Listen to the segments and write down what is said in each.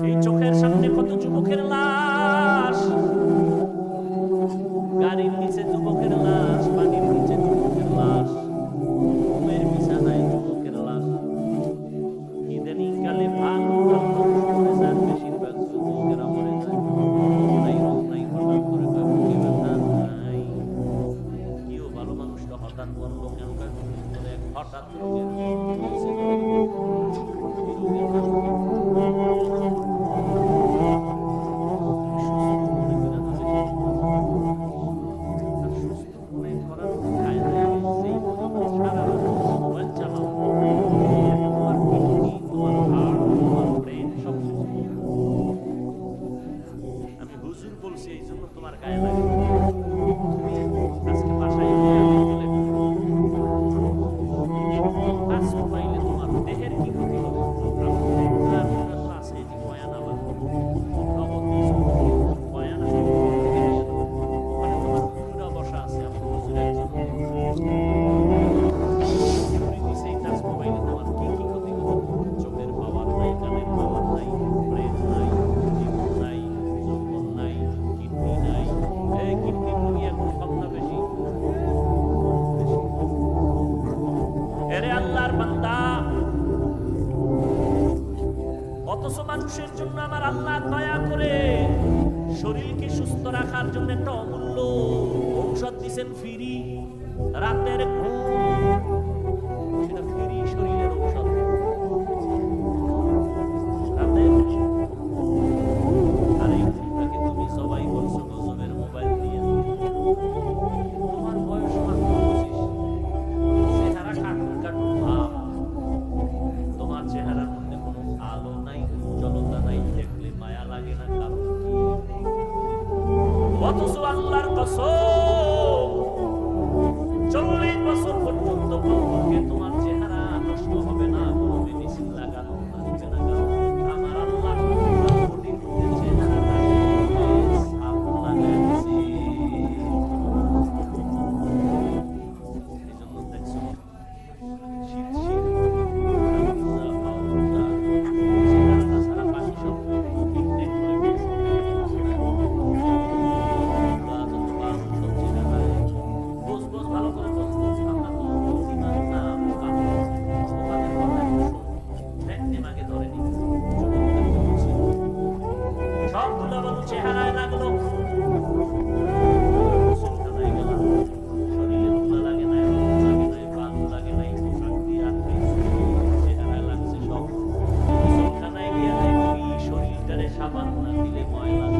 এই চোখের সামনে কত যুবকের লাশ? মানুষের জন্য আমার আল্লাহ দয়া করে শরীরকে সুস্থ রাখার জন্য একটা অমূল্য ঔষধ দিচ্ছেন ফিরি, রাতের ঘুম। সাবান না দিলে ময়লা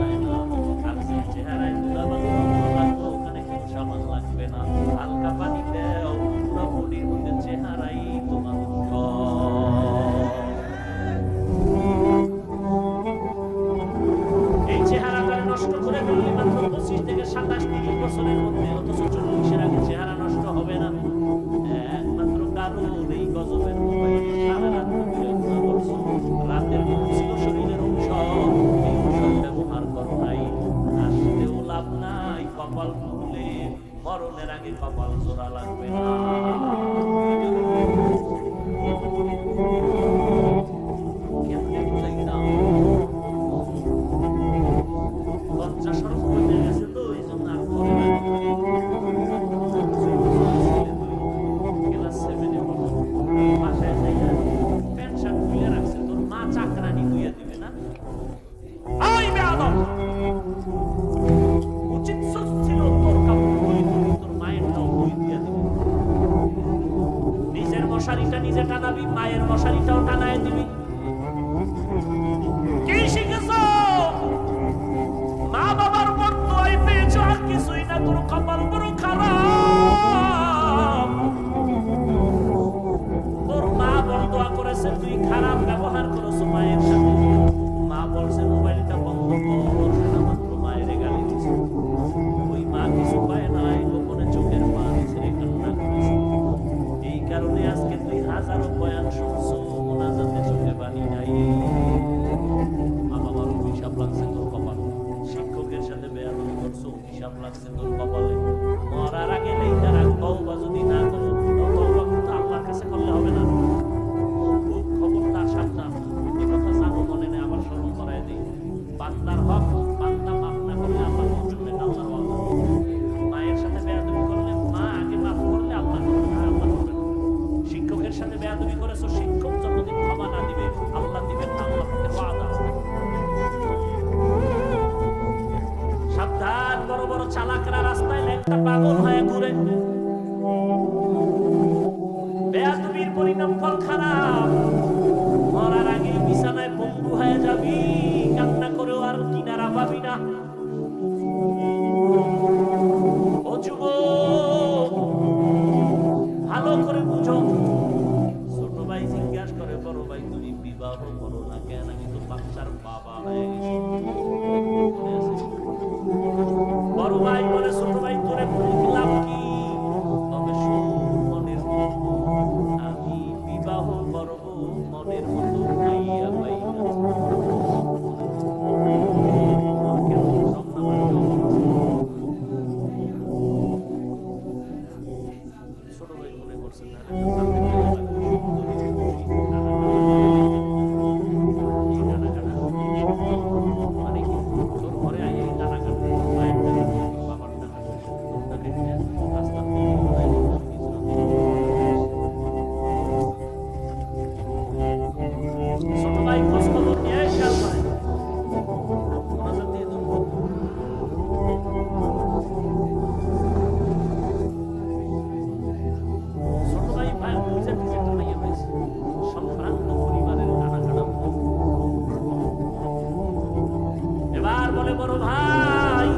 করে বড় ভাই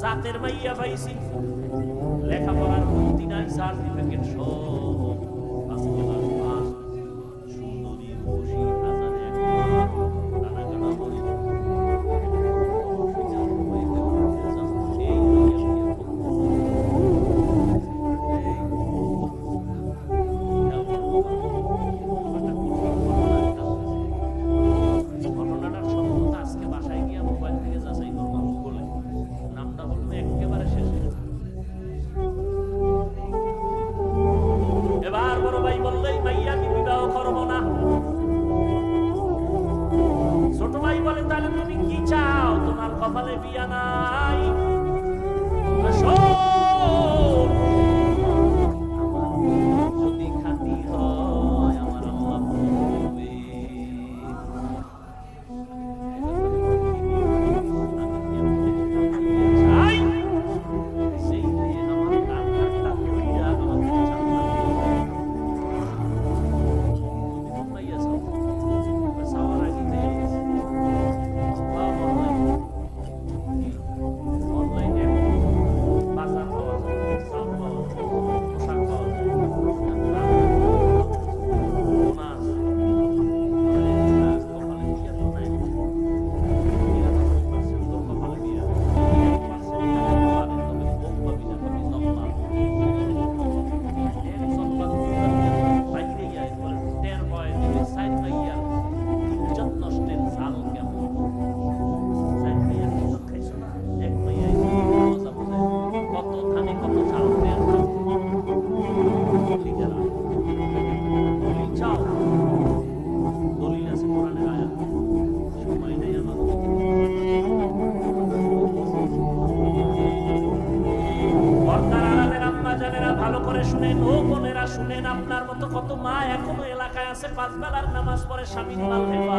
জাতের মাইয়া পাইছি। লেখাপড়ার বুদ্ধি নাই সার্টিফিকেট সব বলে তাহলে তুমি কি চাও? তোমার কপালে বিয়া নাই?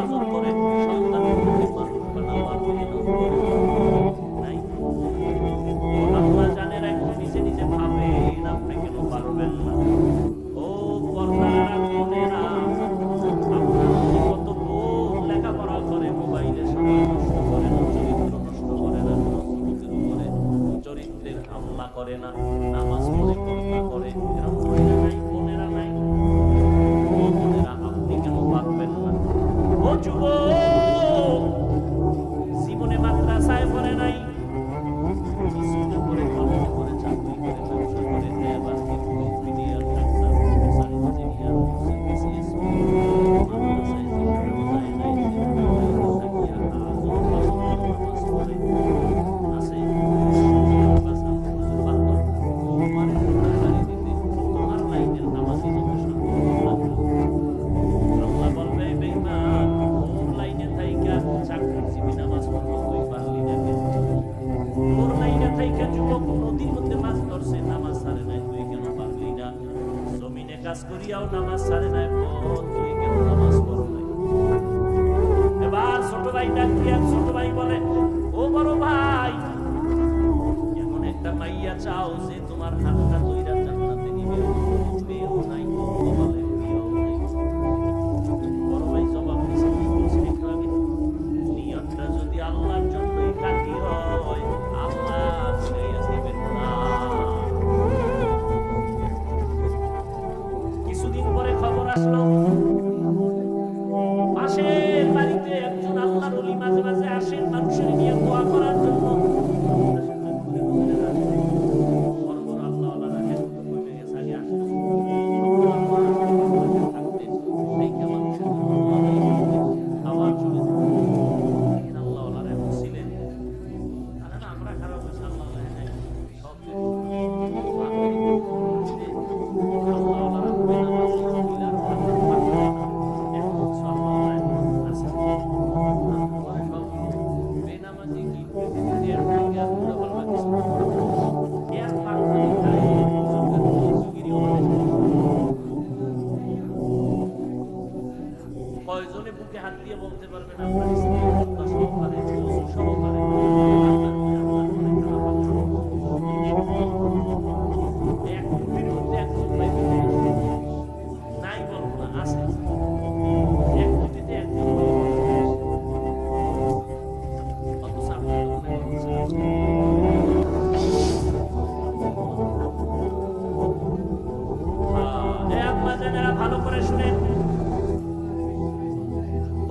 本当に。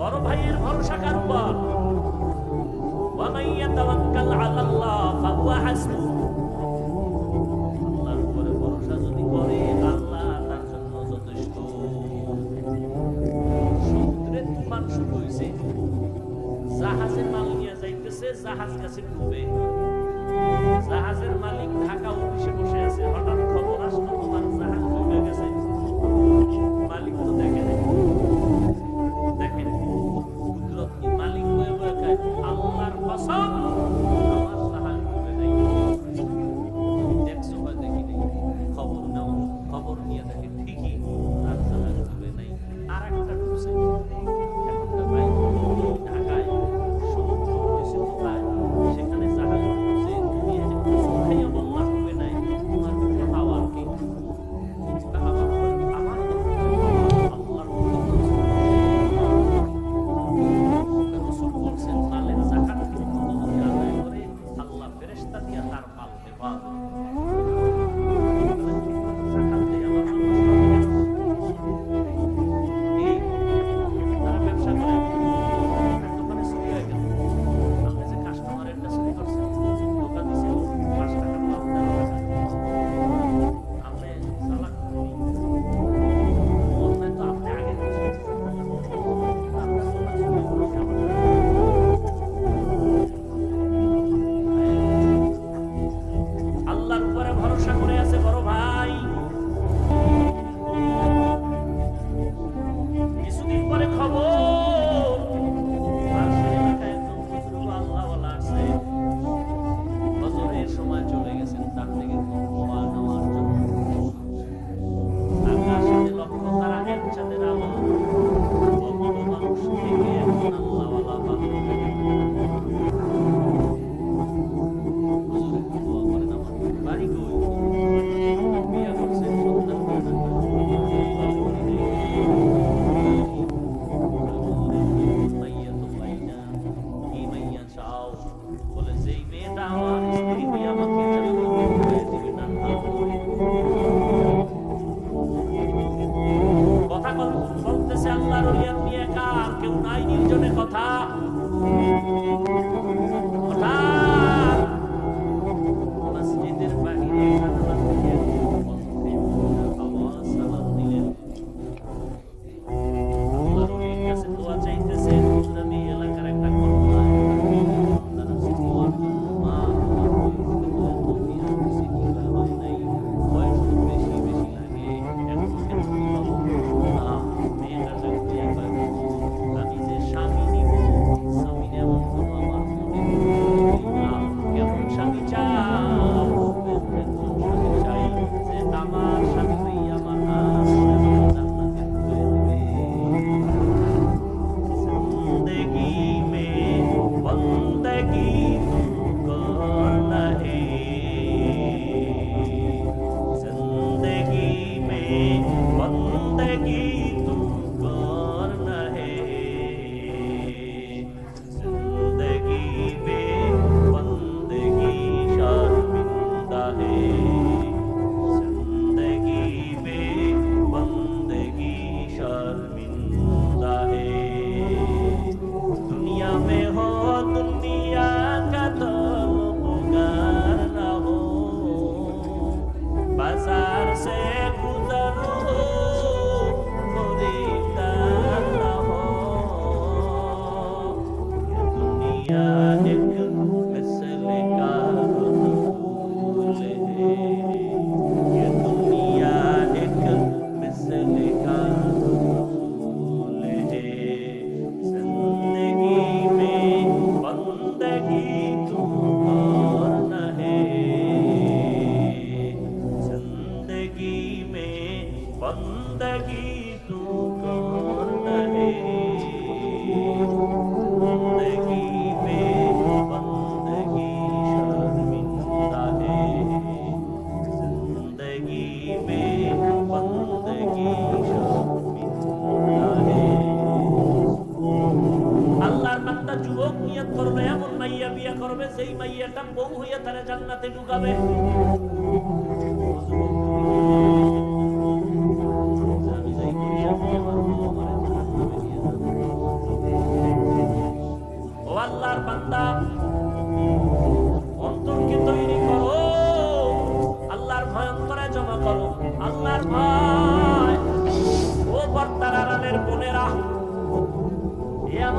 বড় ভাইয়ের ভরসা কার উপর? আল্লাহর উপরে ভরসা যদি করে, আল্লাহ তার জন্য যথেষ্ট। সমুদ্রে তুফান শুরু হয়েছে জাহাজে মাল নিয়ে যাইতেছে, জাহাজ কাছে ডুবে।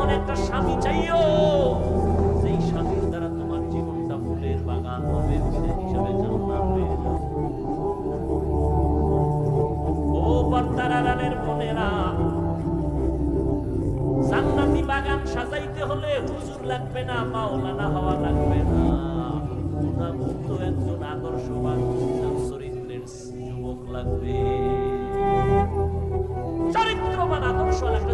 এমন একটা স্বামী চাইও যেই স্বামীর দ্বারা তোমার জীবনটা ফুলের বাগান হবে হিসাবে সাজাইতে হলে হুজুর লাগবে না, মাওলানা হওয়া লাগবে না। গুণামুক্ত একজন আদর্শবান, চরিত্রের যুবক লাগবে। চরিত্রবান আদর্শ লাগবে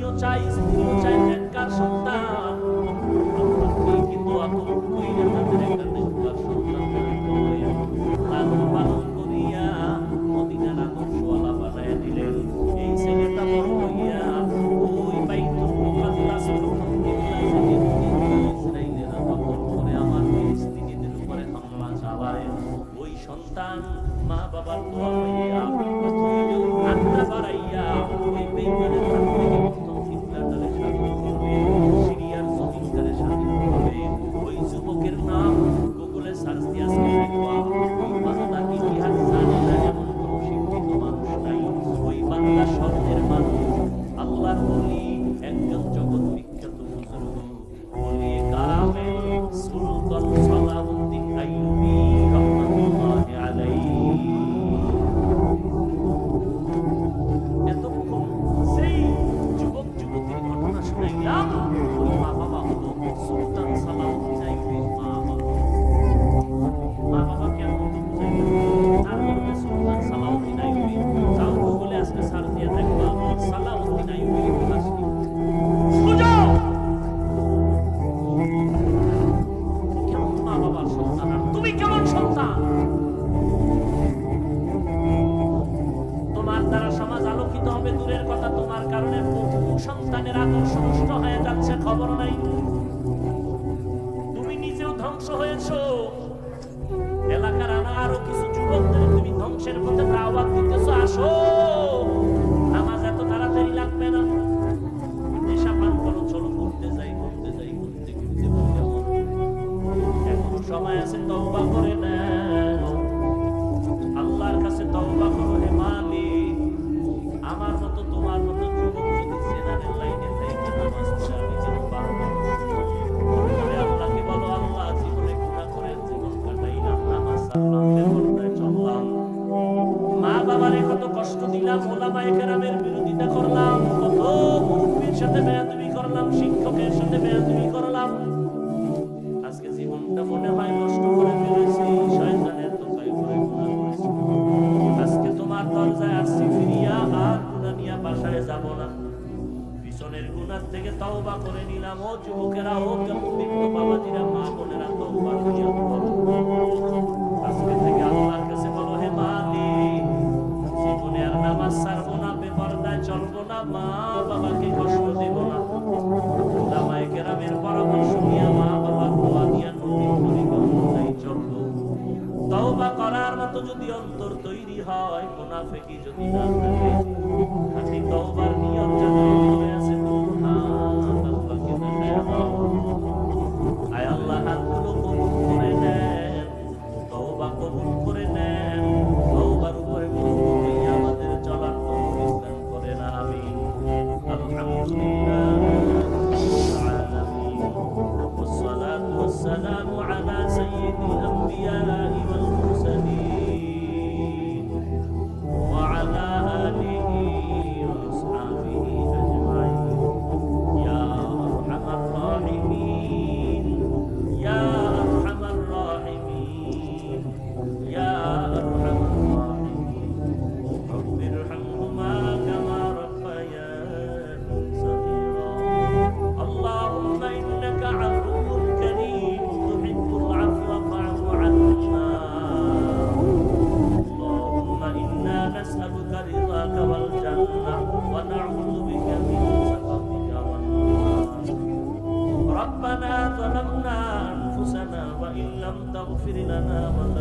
আমিও চাই স্ত্রীও চাই ন্যাক্কার সন্তান নিলাম পিছনের গুনার থেকে তওবা করে নিলাম। ও যুবকেরা, ও বৃদ্ধ বাবাজিরা, মা বোনেরা, তওবা আজকে থেকে আল্লাহর কাছে বলো, হে মালি জীবনে আর নামাজ ছাড়বো না, বেপরদায় চলবো না, মা বাবাকে কষ্ট দেব না। করার মতো যদি অন্তর তৈরি হয়, মুনাফিকি যদি না থাকে, খাঁটি Sri Lanka.